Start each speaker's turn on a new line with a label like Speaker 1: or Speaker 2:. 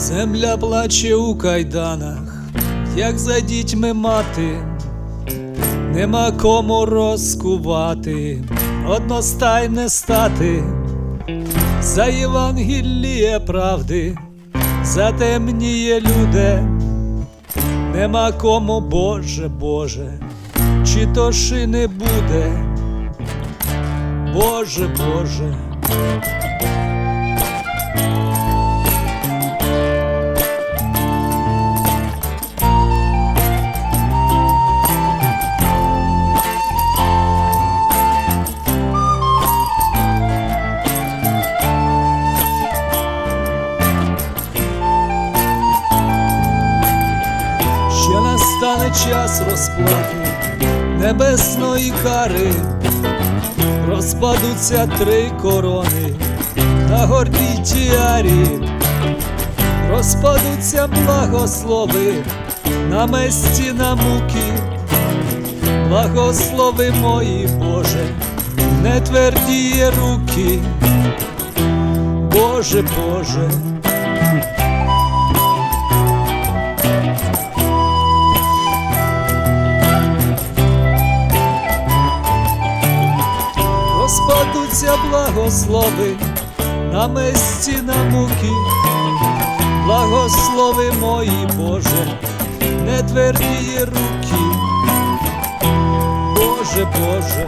Speaker 1: Земля плаче у кайданах, як за дітьми мати, нема кому розкувати, одностайне стати, за Євангеліє правди, затемніє люди, нема кому, Боже, Боже, чи то ши не буде, Боже, Боже. Настане час розплати небесної кари, розпадуться три корони на гордій тіарі, розпадуться благослови на месті на муки, благослови мої, Боже, не твердіє руки, Боже, Боже. Розпадуться благослови на месті на муки, благослови мої, Боже, не твердіє руки, Боже, Боже.